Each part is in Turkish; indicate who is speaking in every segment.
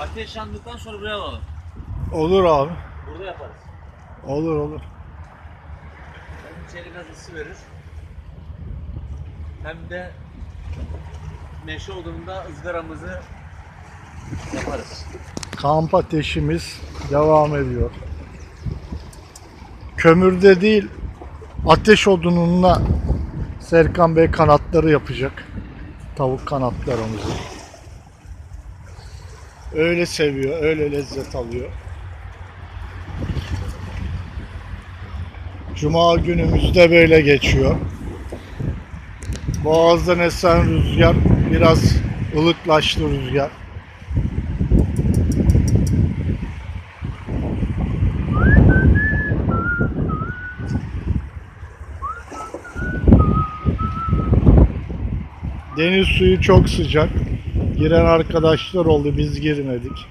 Speaker 1: Ateş yandıktan sonra buraya alalım.
Speaker 2: Olur abi.
Speaker 1: Burada yaparız.
Speaker 2: Olur olur.
Speaker 1: Hem içeri gaz ısı verir. Hem de meşe olduğunda ızgaramızı yaparız.
Speaker 2: Kamp ateşimiz devam ediyor. Kömürde değil, ateş odununla Serkan Bey kanatları yapacak. Tavuk kanatlarımızı. Öyle seviyor, öyle lezzet alıyor. Cuma günümüzde böyle geçiyor. Boğazdan esen rüzgar, biraz ılıklaştı rüzgar. Deniz suyu çok sıcak. Giren arkadaşlar oldu, biz girmedik.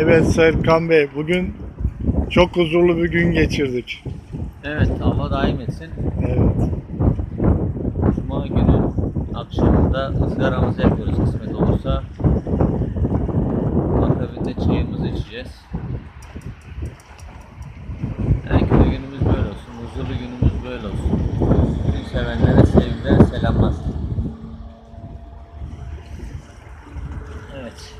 Speaker 2: Evet Serkan Bey, bugün çok huzurlu bir gün geçirdik.
Speaker 1: Evet, Allah daim etsin.
Speaker 2: Evet.
Speaker 1: Cuma günü akşamında ızgaramızı yapıyoruz kısmet olursa. Akabinde çayımızı içeceğiz. Herkese günümüz böyle olsun, huzurlu günümüz böyle olsun. Bütün sevenlere sevgiler, selamlar. Evet.